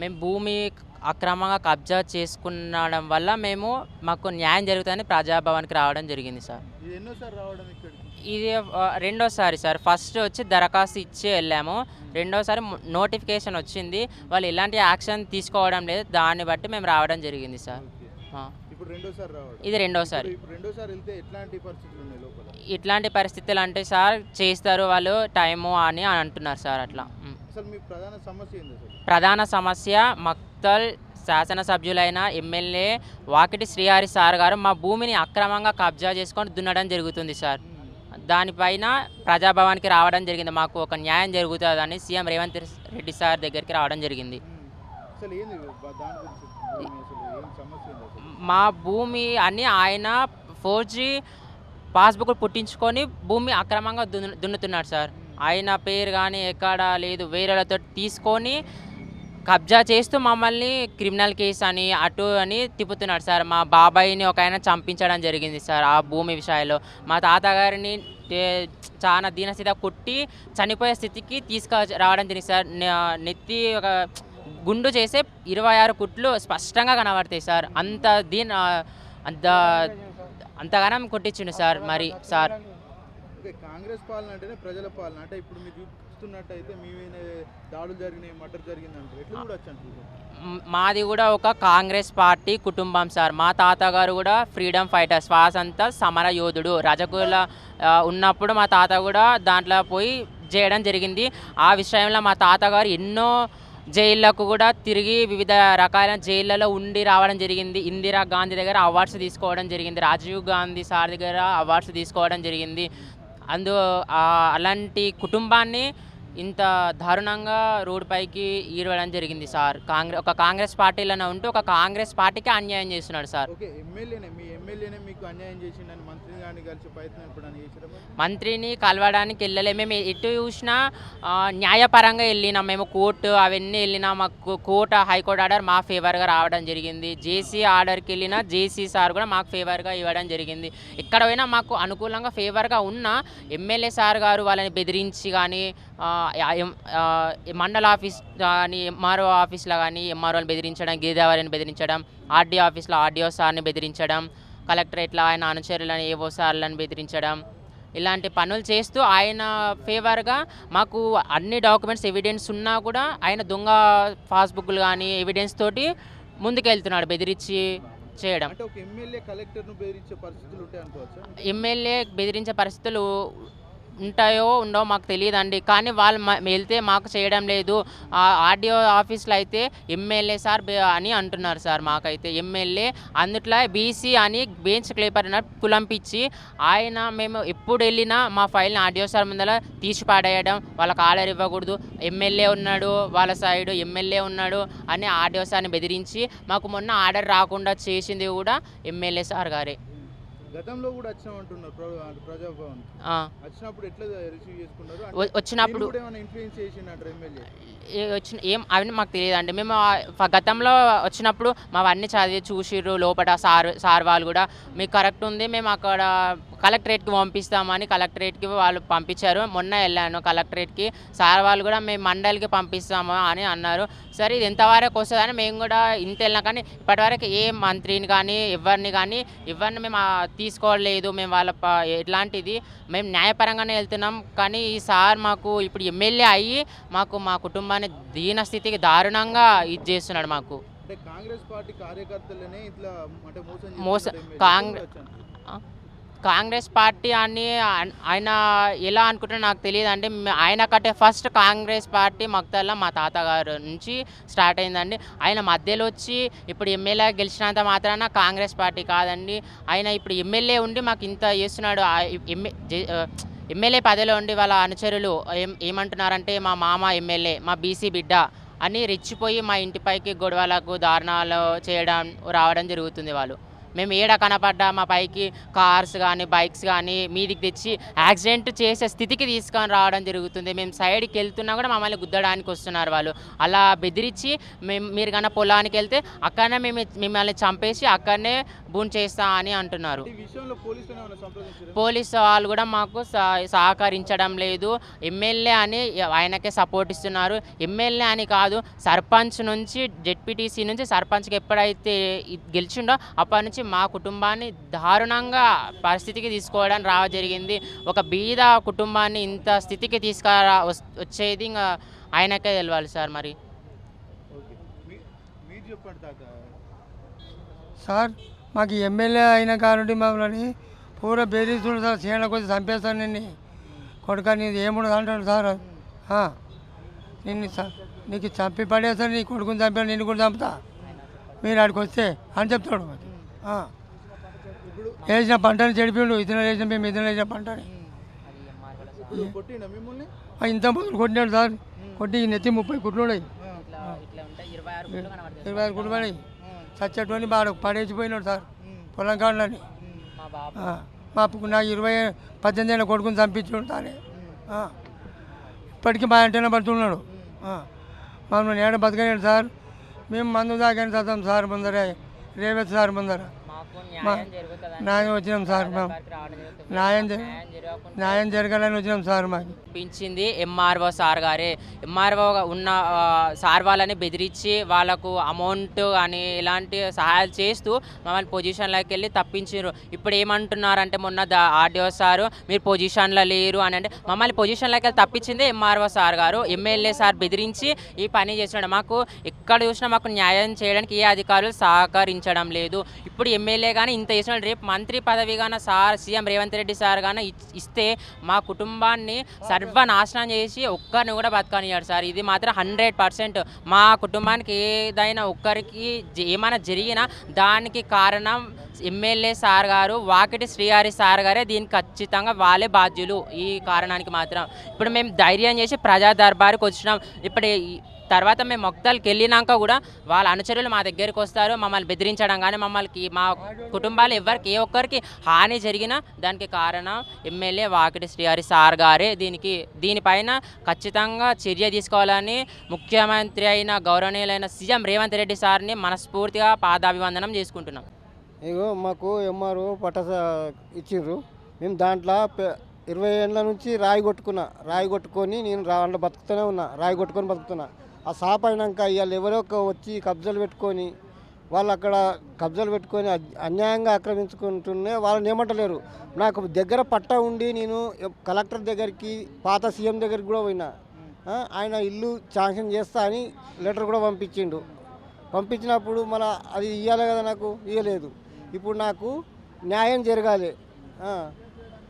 మేము భూమి అక్రమంగా కబ్జా చేసుకునడం వల్ల మేము మాకు న్యాయం జరుగుతుందని ప్రజాభవన్కి రావడం జరిగింది సార్. ఇది రెండోసారి సార్. ఫస్ట్ వచ్చి దరఖాస్తు ఇచ్చి వెళ్ళాము. రెండోసారి నోటిఫికేషన్ వచ్చింది. వాళ్ళు ఎలాంటి యాక్షన్ తీసుకోవడం లేదు. దాన్ని బట్టి మేము రావడం జరిగింది సార్. ఇది రెండోసారి. ఇట్లాంటి పరిస్థితులు అంటే సార్ చేస్తారు వాళ్ళు టైము అని అంటున్నారు సార్ అట్లా. అసలు మీ ప్రధాన సమస్య ఏంది అసలు ప్రధాన సమస్య మక్తల్ శాసనసభ్యులైన ఎమ్మెల్యే వాకిటి శ్రీహరి సార్ గారు మా భూమిని అక్రమంగా కబ్జా చేసుకొని దున్నడం జరుగుతుంది సార్. దానిపైన ప్రజాభవన్కి రావడం జరిగింది. మాకు ఒక న్యాయం జరుగుతుందని సీఎం రేవంత్ రెడ్డి సార్ దగ్గరికి రావడం జరిగింది. ఉమ్. అసలు ఏంది బ- దాని గురించి భూమి అసలు ఏం సమస్య ఉంది అసలు? మా భూమి అని ఆయన ఫోర్ జీ పాస్బుక్ పుట్టించుకొని భూమి అక్రమంగా దున్ను దున్నుతున్నాడు సార్. ఆయన పేరు కానీ ఎక్కడ లేదు. వేరేలతో తీసుకొని కబ్జా చేస్తూ మమ్మల్ని క్రిమినల్ కేసు అని అటు అని తిప్పుతున్నాడు సార్. మా బాబాయిని ఒక ఆయన చంపించడం జరిగింది సార్ ఆ భూమి విషయంలో. మా తాతగారిని చాలా దీనస్థిత కుట్టి చనిపోయే స్థితికి తీసుకు రావడం జరిగింది సార్. నెత్తి ఒక గుండు చేసే ఇరవై ఆరు కుట్లు స్పష్టంగా కనబడతాయి సార్. అంత దీని అంత అంతగానం కొట్టించిండు సార్ మరి సార్. ఓకే కాంగ్రెస్ పాలన అంటేనే ప్రజల పాలన. అంటే ఇప్పుడు మీరు చూస్తున్నట్టయితే మేమే దాడులు జరిగినాయి మటర్ జరిగింది అంటే ఎట్లా చూడొచ్చు మాది కూడా ఒక కాంగ్రెస్ పార్టీ కుటుంబం సార్. మా తాతగారు కూడా ఫ్రీడమ్ ఫైటర్ స్వాతంత్ర సమర యోధుడు. రజకుల ఉన్నప్పుడు మా తాత కూడా దాంట్లో పోయి చేయడం జరిగింది. ఆ విషయంలో మా తాతగారు ఎన్నో జైళ్ళకు కూడా తిరిగి వివిధ రకాల జైళ్ళలో ఉండి రావడం జరిగింది. ఇందిరా గాంధీ దగ్గర అవార్డ్స్ తీసుకోవడం జరిగింది. రాజీవ్ గాంధీ సార్ దగ్గర అవార్డ్స్ తీసుకోవడం జరిగింది. అందు అలాంటి కుటుంబాన్ని ఇంత దారుణంగా రోడ్డుపైకి ఈరవడం జరిగింది సార్. కాంగ్రెస్ ఒక కాంగ్రెస్ పార్టీలోనే ఉంటూ ఒక కాంగ్రెస్ పార్టీకి అన్యాయం చేస్తున్నాడు సార్. ఓకే ఎమ్మెల్యేనే మీ ఎమ్మెల్యేనే మీకు అన్యాయం చేసిండని మంత్రిని కలవడానికి వెళ్ళలే మేము ఎటు చూసినా న్యాయపరంగా వెళ్ళినాం. మేము కోర్టు అవన్నీ వెళ్ళినా మాకు కోర్టు హైకోర్టు ఆర్డర్ మా ఫేవర్గా రావడం జరిగింది. జేసీ ఆర్డర్కి వెళ్ళినా జేసీ సార్ కూడా మాకు ఫేవర్గా ఇవ్వడం జరిగింది. ఎక్కడ పోయినా మాకు అనుకూలంగా ఫేవర్గా ఉన్న ఎమ్మెల్యే సార్ గారు వాళ్ళని బెదిరించి కానీ మండల ఆఫీస్ కానీ ఎంఆర్ఓ ఆఫీస్లో కానీ ఎంఆర్ఓని బెదిరించడం గీదావరిని బెదిరించడం ఆర్డీ ఆఫీస్లో ఆర్డీఓ సార్ని బెదిరించడం కలెక్టరేట్లో ఆయన అనుచరులను ఏవో సార్లను బెదిరించడం ఇలాంటి పనులు చేస్తూ ఆయన ఫేవర్గా మాకు అన్ని డాక్యుమెంట్స్ ఎవిడెన్స్ ఉన్నా కూడా ఆయన దొంగ పాస్బుక్లు కానీ ఎవిడెన్స్ తోటి ముందుకెళ్తున్నాడు బెదిరించి చేయడం. ఎమ్మెల్యే బెదిరించే పరిస్థితులు ఉంటాయో ఉండవో మాకు తెలియదండి. కానీ వాళ్ళు వెళ్తే మాకు చేయడం లేదు. ఆర్డీఓ ఆఫీస్లో అయితే ఎమ్మెల్యే సార్ అని అంటున్నారు సార్ మాకైతే. ఎమ్మెల్యే అందుట్లో బీసీ అని బెంచ్ క్లేపర్ పులంపించి ఆయన మేము ఎప్పుడు వెళ్ళినా మా ఫైల్ని ఆర్డీఓ సార్ ముందర తీసి పాడేయడం వాళ్ళకి ఆర్డర్ ఇవ్వకూడదు. ఎమ్మెల్యే ఉన్నాడు వాళ్ళ సైడ్ ఎమ్మెల్యే ఉన్నాడు అని ఆర్డీఓ సార్ని బెదిరించి మాకు మొన్న ఆర్డర్ రాకుండా చేసింది కూడా ఎమ్మెల్యే సార్ గారే. గతంలో కూడా వచ్చినామంటున్నారు ప్ర- ప్రజాభవన్. వచ్చినప్పుడు ఎట్లా రిసీవ్ చేసుకున్నారు? వచ్చినప్పుడు ఏమైనా ఇన్ఫ్లుయెన్స్ చేసిండంటారు ఎమ్మెల్యే? ఏ- వచ్చిన ఏం అవన్నీ మాకు తెలియదండి మేము ఆ ఫ- గతంలో వచ్చినప్పుడు మావన్నీ చదివి చూసిర్రు లోపల సార్ సార్ వాళ్ళు కూడా. మీకు కరెక్ట్ ఉంది. మేము అక్కడ కలెక్టరేట్కి పంపిస్తామని కలెక్టరేట్కి వాళ్ళు పంపించారు. మొన్న వెళ్ళాను కలెక్టరేట్కి. సార్ వాళ్ళు కూడా మేము మండలికి పంపిస్తాము అని అన్నారు. సరే ఇది ఎంతవరకు వస్తుందని మేము కూడా ఇంత వెళ్ళినా కానీ ఇప్పటివరకు ఏ మంత్రిని కానీ ఎవరిని కానీ ఎవరిని మేము తీసుకోలేదు. మేము వాళ్ళ ఎట్లాంటిది? మేము న్యాయపరంగానే వెళ్తున్నాం. కానీ ఈ సార్ మాకు ఇప్పుడు ఎమ్మెల్యే అయ్యి మాకు మా కుటుంబాన్ని దీన స్థితికి దారుణంగా ఇది చేస్తున్నాడు మాకు. అంటే కాంగ్రెస్ పార్టీ కార్యకర్తలనే ఇట్లా మోసం మోస- చేస్తున్నాడు ఎమ్మెల్యే. కాంగ్రె- ఎట్లా చూడొచ్చు అంటారు? కాంగ్రెస్ పార్టీ అని ఆయన ఎలా అనుకుంటున్నా నాకు తెలియదు అండి ఆయన కంటే ఫస్ట్ కాంగ్రెస్ పార్టీ మక్తల్లా మా తాతగారు నుంచి స్టార్ట్ అయిందండి. ఆయన మధ్యలో వచ్చి ఇప్పుడు ఎమ్మెల్యే గెలిచినంత మాత్రాన కాంగ్రెస్ పార్టీ కాదండి. ఆయన ఇప్పుడు ఎమ్మెల్యే ఉండి మాకు ఇంత చేస్తున్నాడు. ఎమ్మె ఎమ్మెల్యే పదవిలో ఉండి వాళ్ళ అనుచరులు ఏం ఏమంటున్నారంటే మా మామ ఎమ్మెల్యే మా బీసీ బిడ్డ అని రెచ్చిపోయి మా ఇంటిపైకి గొడవలకు దారుణాలు చేయడం రావడం జరుగుతుంది వాళ్ళు. మేము ఏడ కనపడ్డా మా పైకి కార్స్ కానీ బైక్స్ కానీ మీదికి తెచ్చి యాక్సిడెంట్ చేసే స్థితికి తీసుకొని రావడం జరుగుతుంది. మేము సైడ్కి వెళ్తున్నా కూడా మమ్మల్ని గుద్దడానికి వస్తున్నారు వాళ్ళు. అలా బెదిరించి మేము మీరు కన్నా పొలానికి వెళ్తే అక్కడనే మేము మిమ్మల్ని చంపేసి అక్కడనే బూన్ చేస్తా అని అంటున్నారు. పోలీసు వాళ్ళు కూడా మాకు సహ- సహకరించడం లేదు. ఎమ్మెల్యే అని ఆయనకే సపోర్ట్ ఇస్తున్నారు. ఎమ్మెల్యే అని కాదు సర్పంచ్ నుంచి జెడ్పీటీసీ నుంచి సర్పంచ్కి ఎప్పుడైతే గెలిచిండో అప్పటి నుంచి మా కుటుంబాన్ని దారుణంగా పరిస్థితికి తీసుకోవడం రా జరిగింది. ఒక బీద కుటుంబాన్ని ఇంత స్థితికి తీసుకురా వచ్చేది ఇంకా ఆయనకే తెలవాలి సార్ మరి. ఓకే. మీ- మీరు చెప్పండి తాత. సార్ మాకు ఎమ్మెల్యే అయిన కానుండి మమ్మల్ని పూర బెదిరిస్తుండు సార్ చీడలకు వచ్చి చంపేస్తాను నిన్ను. కొడుక నీది ఏముండదు అంటాడు సార్. ఆ. నిన్ను నీకు చంపి పడేస్తాను నీ కొడుకుని చంపాను నిన్ను కూడా చంపుతా. మీరు ఆడికి వస్తే అని చెప్తాడు వేసిన పంటని చెడిపిండు ఇతను వేసిన మేము ఇతను వేసిన పంటని. ఇంత మొదలు కొట్టినాడు సార్. కొట్టి నెత్తి ముప్పై కుట్లు ఉన్నాయి. ఆ, ఇరవై ఆరు ఆ, చచ్చేటువంటి బాగా పడేసిపోయినాడు సార్ పొలం ఉమ్, మా నాకు ఇరవై పద్దెనిమిది ఏళ్ళ కొడుకుని చంపించుడు తానే. ఇప్పటికీ మా ఇంటనే పడుతున్నాడు. మమ్మల్ని ఏడ బతకలేడు సార్? మేము మందు దాకాని చదువుతాం సార్ ముందర. రేవత్ సార్ ముందర. న్యాయం జరుగుతుందని న్యాయం వచ్చినాం సార్ మేము న్యాయం జరగాలని వచ్చినాం సార్ మాకు. పించింది ఎంఆర్ఓ సార్ గారే. ఎంఆర్ఓ ఉన్న సార్ వాళ్ళని బెదిరించి వాళ్ళకు అమౌంట్ కానీ ఇలాంటి సహాయాలు చేస్తూ మమ్మల్ని పొజిషన్లోకి వెళ్ళి తప్పించారు ఇప్పుడు ఏమంటున్నారంటే మొన్న ఆర్డీఓ సారు మీరు పొజిషన్లో లేరు అని అంటే మమ్మల్ని పొజిషన్లోకి వెళ్ళి తప్పించింది ఎంఆర్ఓ సార్ గారు. ఎమ్మెల్యే సార్ బెదిరించి ఈ పని చేస్తున్నాడు మాకు ఎక్కడ చూసినా మాకు న్యాయం చేయడానికి ఏ అధికారులు సహకరించడం లేదు. ఇప్పుడు ఎమ్మెల్యే కానీ ఇంత చేస్తున్నాడు రేపు మంత్రి పదవి కానీ sir CM Revanth Reddy sir కానీ ఇస్తే మా కుటుంబాన్ని సర్వనాశనం చేసి ఒక్కరిని కూడా బతకనియాడు సార్. ఇది మాత్రం హండ్రెడ్ పర్సెంట్. మా కుటుంబానికి ఏదైనా ఒక్కరికి ఏమైనా జరిగినా దానికి కారణం ఎమ్మెల్యే సార్ గారు వాకిటి శ్రీహరి సార్ గారే దీనికి ఖచ్చితంగా వాళ్ళే బాధ్యులు ఈ కారణానికి మాత్రం. ఇప్పుడు మేము ధైర్యం చేసి ప్రజా దర్బారుకి వచ్చినాం ఇప్పుడు తర్వాత మేము మొక్తాలకు వెళ్ళినాక కూడా వాళ్ళ అనుచరులు మా దగ్గరికి వస్తారు మమ్మల్ని బెదిరించడం కానీ మమ్మల్ని మా కుటుంబాలు ఎవరికి ఏ ఒక్కరికి హాని జరిగినా దానికి కారణం ఎమ్మెల్యే వాకిటి శ్రీహరి సార్ గారే. దీనికి దీనిపైన ఖచ్చితంగా చర్య తీసుకోవాలని ముఖ్యమంత్రి అయిన గౌరవనీయులైన సీఎం రేవంత్ రెడ్డి సార్ని మనస్ఫూర్తిగా పాదాభివందనం చేసుకుంటున్నాం. ఇగో మాకు ఎంఆర్ఓ పట్ట ఇచ్చిండ్రు. మేము దాంట్లో ఇరవై ఏళ్ళ నుంచి రాయి కొట్టుకున్నా రాయి కొట్టుకొని నేను దాంట్లో బతుకుతూనే ఉన్నా రాయి కొట్టుకొని బతుకుతున్నా. ఆ సాప్ అయినాక ఇవాళ ఎవరో ఒక వచ్చి కబ్జాలు పెట్టుకొని వాళ్ళు అక్కడ కబ్జాలు పెట్టుకొని అన్యాయంగా ఆక్రమించుకుంటున్నే వాళ్ళని ఏమంటలేరు. నాకు దగ్గర పట్ట ఉండి నేను కలెక్టర్ దగ్గరికి పాత సీఎం దగ్గరికి కూడా పోయినా. ఆయన ఇల్లు శాంక్షన్ చేస్తా అని లెటర్ కూడా పంపించిండు. పంపించినప్పుడు మన అది ఇవ్వాలి కదా నాకు ఇవ్వలేదు ఇప్పుడు నాకు న్యాయం జరగాలి.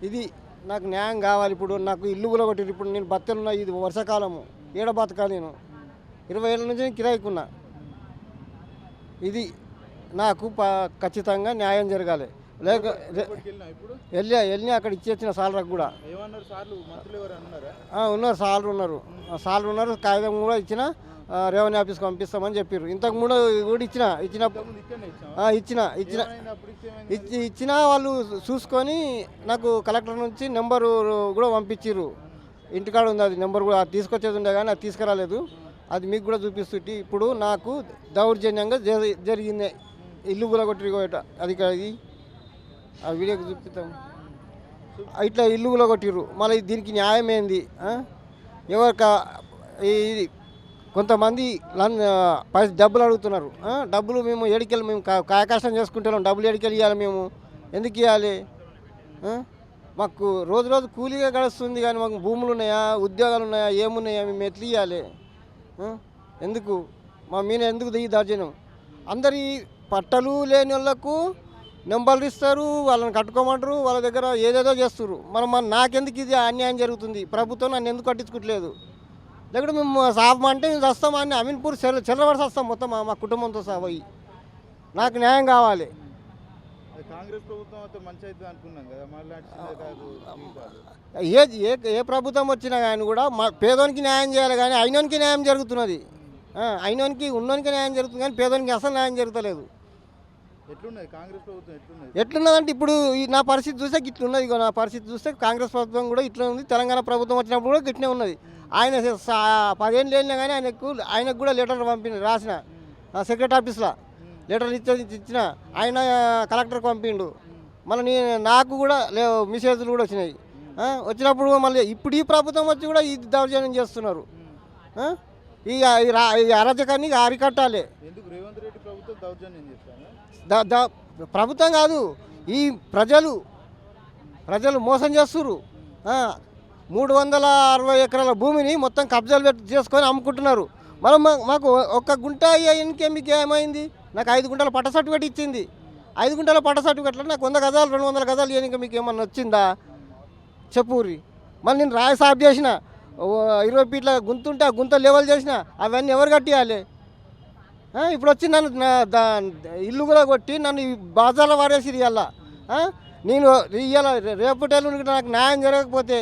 ఇది నాకు న్యాయం కావాలి ఇప్పుడు నాకు ఇల్లు కూడా కొట్టిరు ఇప్పుడు నేను బత్తెలున్నా ఇది వర్షాకాలము. ఏడ బతకాలి నేను? ఇరవై ఏళ్ళ నుంచి నేను కిరాయికున్నా. ఇది నాకు ఖచ్చితంగా న్యాయం జరగాలి. లేక వెళ్ళి వెళ్ళి అక్కడ ఇచ్చేసిన సాలరకు కూడా. ఉన్నారు సార్లు? ఉన్నారు సార్లు ఉన్నారు. కాగితం కూడా ఇచ్చిన రెవెన్యూ ఆఫీస్కి పంపిస్తామని చెప్పారు ఇంతకు ముందు కూడా ఇచ్చిన ఇచ్చిన ఇచ్చిన. ఏమైంది ఇచ్చి ఇచ్చిన వాళ్ళు చూసుకొని నాకు కలెక్టర్ నుంచి నెంబరు కూడా పంపించారు ఇంటికాడ ఉంది అది నెంబర్ కూడా అది తీసుకొచ్చేది ఉండే కానీ అది తీసుకురాలేదు. అది మీకు కూడా చూపిస్తుంటే ఇప్పుడు నాకు దౌర్జన్యంగా జరిగింది ఇల్లు కూడా కొట్టి అది ఆ వీడియోకి చూపిస్తాం ఇట్లా ఇల్లు కూడా కొట్టిర్రు మళ్ళీ దీనికి న్యాయం ఏంది? ఎవరిక ఇది కొంతమంది పై డబ్బులు అడుగుతున్నారు. డబ్బులు మేము ఏడికెళ్ళి మేము కా- చేసుకుంటున్నాం డబ్బులు ఏడికెళ్ళి ఇవ్వాలి మేము. ఎందుకు ఇవ్వాలి మాకు రోజు రోజు కూలీగా గడుస్తుంది కానీ మాకు భూములు ఉన్నాయా? ఉద్యోగాలు ఉన్నాయా? ఏమున్నాయా? మేము ఎట్లా ఇవ్వాలి ఎందుకు? మా మీన ఎందుకు దిగి దార్జనం అందరి పట్టలు లేని వాళ్ళకు నెంబర్లు ఇస్తారు వాళ్ళని కట్టుకోమంటారు వాళ్ళ దగ్గర ఏదేదో చేస్తారు మనం మన నాకెందుకు ఇది అన్యాయం జరుగుతుంది? ప్రభుత్వం నన్ను ఎందుకు కట్టించుకోవట్లేదు దగ్గర మేము సాపం అంటే మేము వస్తాం అని అమీన్పూర్ చెల్ల చెల్లబడి వస్తాం మొత్తం మా- కుటుంబంతో సహా పోయి. నాకు న్యాయం కావాలి. కాంగ్రెస్ ప్రభుత్వం మంచి అవుతుంది అనుకున్నాం కదా. మళ్ళీ. ఏ ఏ ఏ ప్రభుత్వం వచ్చినా కానీ కూడా మా పేదోనికి న్యాయం చేయాలి కానీ అయినోనికి న్యాయం జరుగుతున్నది. అయినోనికి ఉన్నోనికి న్యాయం జరుగుతుంది కానీ పేదోనికి అసలు న్యాయం జరుగుతలేదు. ఎట్లున్నది? కాంగ్రెస్ ప్రభుత్వం ఎట్లున్నది? ఎట్లున్నదంటే ఇప్పుడు ఈ నా పరిస్థితి చూస్తే ఇట్లున్నది నా పరిస్థితి చూస్తే కాంగ్రెస్ ప్రభుత్వం కూడా ఇట్లా ఉంది. తెలంగాణ ప్రభుత్వం వచ్చినప్పుడు కూడా ఇట్లనే ఉన్నది. ఆయన పదేళ్ళు వెళ్ళినా కానీ ఆయనకు ఆయనకు కూడా లెటర్ పంపింది రాసిన సెక్రటరీ ఆఫీస్లో. లెటర్ ఇచ్చి ఇచ్చిన ఆయన కలెక్టర్కి పంపిండు. మళ్ళీ నాకు కూడా లేవు మెసేజ్లు కూడా వచ్చినాయి. వచ్చినప్పుడు మళ్ళీ ఇప్పుడు ఈ ప్రభుత్వం వచ్చి కూడా ఈ దౌర్జన్యం చేస్తున్నారు? ఈ అరాచకాన్ని అరికట్టాలి. ప్రభుత్వం కాదు ఈ ప్రజలు ప్రజలు మోసం చేస్తున్నారు మూడు వందల అరవై ఎకరాల భూమిని మొత్తం కబ్జాలు పెట్టి చేసుకొని అమ్ముకుంటున్నారు. మనం మాకు ఒక్క గుంట ఎన్నికే మీకు ఏమైంది? నాకు ఐదు గుంటల పట్ట సర్టిఫికేట్ ఇచ్చింది. ఐదు గుంటల పట్ట సర్టిఫికేట్లో నాకు వంద గజాలు రెండు వందల గజాలు ఇవ్వడానికి మీకు ఏమన్నా వచ్చిందా చెప్పుర్రి. మళ్ళీ నేను రాయ సాఫ్ చేసిన ఓ ఇరవై ఫీట్ల గుంతుంటే ఆ గుంత లెవెల్ చేసిన అవన్నీ ఎవరు కట్టియాలి? ఇప్పుడు వచ్చి నన్ను దా- ఇల్లు కూడా కొట్టి నన్ను ఈ వాడేసి ఇవాళ నేను ఇవాళ రేపటి ఎల్లుండి నాకు న్యాయం జరగకపోతే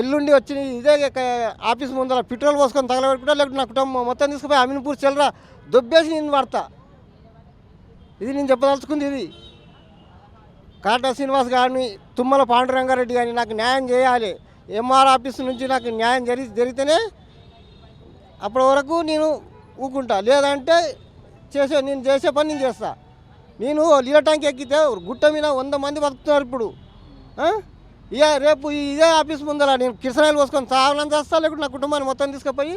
ఎల్లుండి వచ్చి ఇదే ఆఫీస్ ముందర పెట్రోల్ పోసుకొని తగలబెట్టుకుంటా లేకపోతే నా కుటుంబం మొత్తం తీసుకుపోయి అమీన్పూర్ చెల్లరా దొబ్బేసి నేను వాడతా. ఇది నేను చెప్పదలుచుకుంది ఇది. కాటా శ్రీనివాస్ గారిని తుమ్మల పాండురంగారెడ్డి కానీ నాకు న్యాయం చేయాలి. ఎంఆర్ ఆఫీస్ నుంచి నాకు న్యాయం జరి జరిగితేనే అప్పటి వరకు నేను ఊకుంటా. లేదంటే చేసే నేను చేసే పని నేను చేస్తా. నేను లీల ట్యాంక్ ఎక్కితే గుట్ట మీద వంద మంది బతుకుతున్నారు ఇప్పుడు. ఇక రేపు ఇదే ఆఫీస్ ముందర నేను కిరసనాయలు పోసుకొని చావనం చేస్తా లేకుంటే నా కుటుంబాన్ని మొత్తం తీసుకుపోయి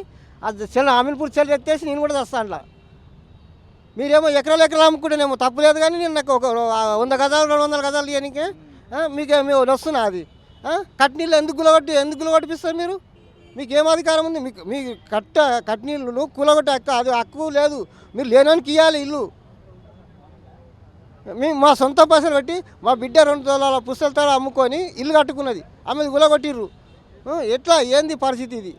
అది చెల్లి అమీన్పూర్ చెల్లి ఎత్తేసి నేను కూడా చేస్తా అట్లా. మీరేమో ఎకరాలు ఎకరాలు అమ్ముకుంటేనేమో తప్పు లేదు కానీ నేను నాకు ఒక వంద గజాలు రెండు వందల గజాలు ఇవ్వడానికి మీకేమో వస్తున్నా అది. కట్నీళ్ళు ఎందుకు కులగొట్టి ఎందుకు కులగొట్టిస్తారు మీరు? మీకు ఏం అధికారం ఉంది? మీకు మీ కట్ట కట్నీళ్ళు కూలగొట్టే హక్కు అది హక్కు లేదు. మీరు లేనానికి ఇవ్వాలి ఇల్లు. మీ మా సొంత పైసలు పెట్టి మా బిడ్డ రెండు తొలాల పుస్తలతో అమ్ముకొని ఇల్లు కట్టుకున్నది. ఆమె గులగొట్టిర్రు ఎట్లా? ఏంది పరిస్థితి ఇది?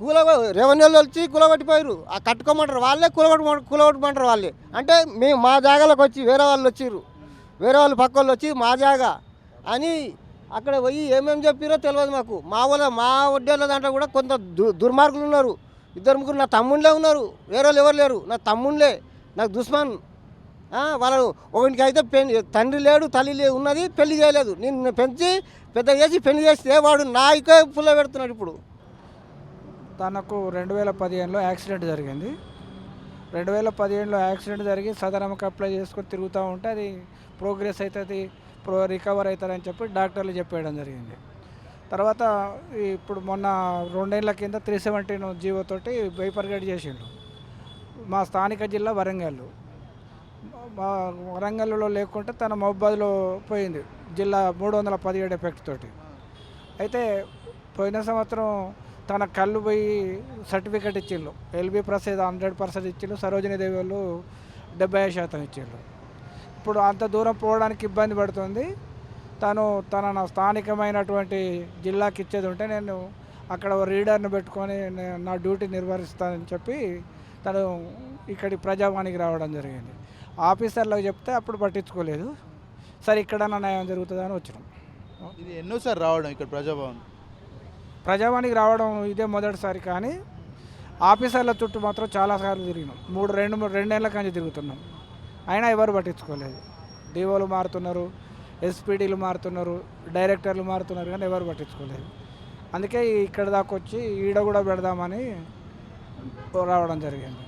కూల రెవెన్యూ వాళ్ళు వచ్చి కూలగొట్టిపోయారు ఆ కట్టుకోమంటారు వాళ్ళే కూలగొట్ట కూలగొట్టమంటారు వాళ్ళే. అంటే మేము మా జాగాలోకి వచ్చి వేరే వాళ్ళు వచ్చిర్రు. వేరే వాళ్ళు పక్క వాళ్ళు వచ్చి మా జాగా అని అక్కడ పోయి ఏమేమి చెప్పారో తెలియదు మాకు. మా వాళ్ళ మా వడ్డేళ్ళ దాంట్లో కూడా కొంత దు దుర్మార్గులు ఉన్నారు. ఇద్దరు ముగ్గురు నా తమ్ముళ్ళే ఉన్నారు. వేరే వాళ్ళు ఎవరు లేరు. నా తమ్ముళ్ళే. నాకు దుస్మాన్ వాళ్ళు ఒకరికి అయితే పెళ్ళి తండ్రి లేడు తల్లి లే ఉన్నది పెళ్ళి చేయలేదు. నేను పెంచి పెద్ద చేసి పెళ్ళి చేస్తే వాడు నాయకే పుల్ల పెడుతున్నాడు ఇప్పుడు. తనకు రెండు వేల పదిహేనులో యాక్సిడెంట్ జరిగింది. రెండు వేల పదిహేనులో యాక్సిడెంట్ జరిగి సదరమకు అప్లై చేసుకొని తిరుగుతూ ఉంటే అది ప్రోగ్రెస్ అవుతుంది ప్రో రికవర్ అవుతారని చెప్పి డాక్టర్లు చెప్పేయడం జరిగింది. తర్వాత ఇప్పుడు మొన్న రెండేళ్ళ కింద త్రీ సెవెంటీన్ జీవోతోటి బైపర్గేట్ చేసిండు. మా స్థానిక జిల్లా వరంగల్ మా వరంగల్లో లేకుంటే తన మహబాద్లో పోయింది. జిల్లా మూడు వందల పదిహేడు ఎఫెక్ట్ తోటి. అయితే పోయిన సంవత్సరం తన కళ్ళు పోయి సర్టిఫికెట్ ఇచ్చిండ్రు ఎల్బి ప్రసాద్ హండ్రెడ్ పర్సెంట్ ఇచ్చిండ్రు సరోజిని దేవి వాళ్ళు డెబ్బై ఐదు శాతం ఇచ్చిండ్రు ఇప్పుడు అంత దూరం పోవడానికి ఇబ్బంది పడుతుంది. తను తన స్థానికమైనటువంటి జిల్లాకి ఇచ్చేది ఉంటే నేను అక్కడ రీడర్ని పెట్టుకొని నే- నా డ్యూటీ నిర్వహిస్తానని చెప్పి తను ఇక్కడి ప్రజావాణికి రావడం జరిగింది. ఆఫీసర్లకు చెప్తే అప్పుడు పట్టించుకోలేదు. సరే ఇక్కడన్నా న్యాయం జరుగుతుందని వచ్చినాం. ఇది ఎన్నోసారి రావడం ఇక్కడ ప్రజాభవన్? ప్రజావాణికి రావడం ఇదే మొదటిసారి కానీ ఆఫీసర్ల చుట్టూ మాత్రం చాలాసార్లు తిరిగినాం. మూడు రెండు మూడు రెండేళ్ళ కానీ తిరుగుతున్నాం. అయినా ఎవరు పట్టించుకోలేదు. డిఓలు మారుతున్నారు. ఎస్పీడీలు మారుతున్నారు డైరెక్టర్లు మారుతున్నారు కానీ ఎవరు పట్టించుకోలేదు. అందుకే ఇక్కడ దాకా వచ్చి ఈడ కూడా పెడదామని రావడం జరిగింది.